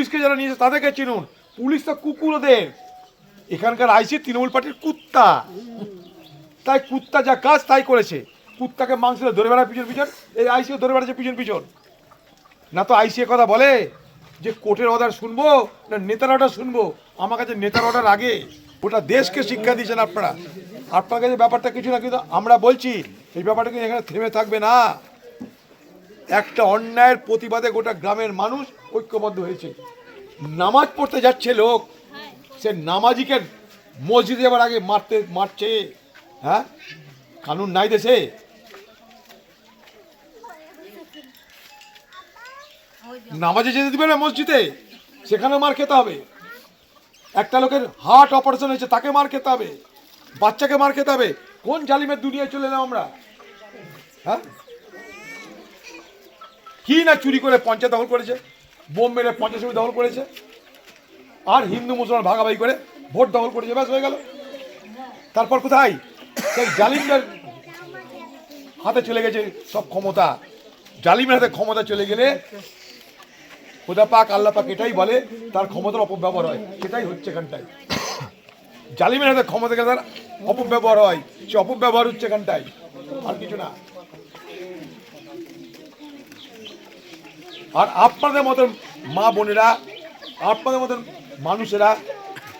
পুলিশকে যারা নিয়েছে তাদেরকে চিনুন। পুলিশ তো কুকুর ওদের এখানকার আইসি তৃণমূল পার্টির কুত্তা। তাই কুত্তা যা কাজ তাই করেছে। কুত্তাকে মাংস ধরে বেড়ায় পিছন পিছন। এই আইসিও ধরে বেড়াচ্ছে পিছন পিছন। না তো আইসি কথা বলে যে কোর্টের অর্ডার শুনব না নেতার অর্ডার শুনব? আমার কাছে নেতার অর্ডার আগে। ওটা দেশকে শিক্ষা দিয়েছেন আপনারা। আপনার কাছে ব্যাপারটা কিছু না, কিন্তু আমরা বলছি, এই ব্যাপারটা কিন্তু এখানে থেমে থাকবে না। একটা অন্যায়ের প্রতিবাদে গোটা গ্রামের মানুষ ঐক্যবদ্ধ হয়েছে। নামাজ পড়তে যাচ্ছে লোক, সে নামাজিকে মসজিদে যাবার আগে মারতে, মারছে হ্যাঁ? কানুন নাই দেশে। নামাজে যেতে দিবে না মসজিদে? সেখানেও মার খেতে হবে। একটা লোকের হার্ট অপারেশন হয়েছে, তাকে মার খেতে হবে। বাচ্চাকে মার খেতে হবে। কোন জালিমের দুনিয়ায় চলে এলাম আমরা? হ্যাঁ? কি না চুরি করে পঞ্চায়েত দখল করেছে? বোম মেরে পঞ্চায়েত সমিতি দখল করেছে? আর হিন্দু মুসলমান ভাগাভাগি করে ভোট দখল করেছে, ব্যাস হয়ে গেল। তারপর কোথায়? সেই জালিমদের হাতে চলে গেছে সব ক্ষমতা। জালিমের হাতে ক্ষমতা চলে গেলে খোদা পাক, আল্লাহ পাক এটাই বলে, তার ক্ষমতার অপব্যবহার হয়। সেটাই হচ্ছে এখানটায়। জালিমের হাতে ক্ষমতা গেলে তার অপব্যবহার হয়। সে অপব্যবহার হচ্ছে এখানটায়। আর কিছু না। আর আপনাদের মতন মা বোনেরা, আপনাদের মতন মানুষেরা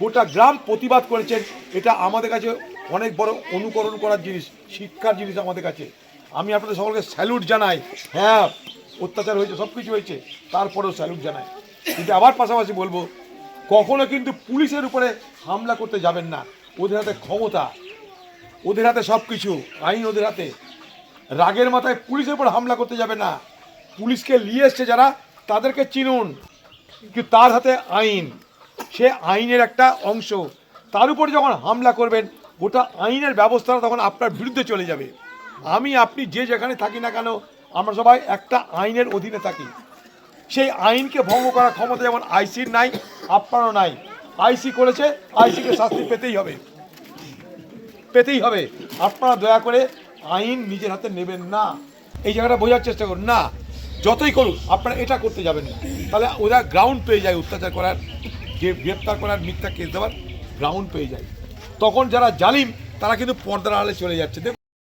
গোটা গ্রাম প্রতিবাদ করেছেন। এটা আমাদের কাছে অনেক বড় অনুকরণ করার জিনিস, শিক্ষার জিনিস আমাদের কাছে। আমি আপনাদের সকলকে স্যালুট জানাই। হ্যাঁ অত্যাচার হয়েছে সব কিছু হয়েছে, তারপরেও স্যালুট জানাই। কিন্তু আবার পাশাপাশি বলব, কখনো কিন্তু পুলিশের উপরে হামলা করতে যাবেন না। ওদের হাতে ক্ষমতা, ওদের হাতে সব কিছু আইন ওদের হাতে। রাগের মাথায় পুলিশের উপর হামলা করতে যাবে না। পুলিশকে নিয়ে এসছে যারা, তাদেরকে চিনুন। কিন্তু তার হাতে আইন। সে আইনের একটা অংশ। তার উপর যখন হামলা করবেন, গোটা আইনের ব্যবস্থাটা তখন আপনার বিরুদ্ধে চলে যাবে। আমি, আপনি যে যেখানে থাকি না কেন, আমরা সবাই একটা আইনের অধীনে থাকি। সেই আইনকে ভঙ্গ করার ক্ষমতা যেমন আইসির নাই, আপনারও নাই। আইসি করেছে, আইসিকে শাস্তি পেতেই হবে। পেতেই হবে। আপনারা দয়া করে আইন নিজের হাতে নেবেন না। এই জায়গাটা বোঝার চেষ্টা করুন। না যতই করুক, আপনারা এটা করতে যাবেন তাহলে ওরা গ্রাউন্ড পেয়ে যায় অত্যাচার করার, যে গ্রেপ্তার করার মিথ্যা কেস দেওয়ার গ্রাউন্ড পেয়ে যায়। তখন যারা জালিম, তারা কিন্তু পর্দার আড়ালে চলে যাচ্ছে।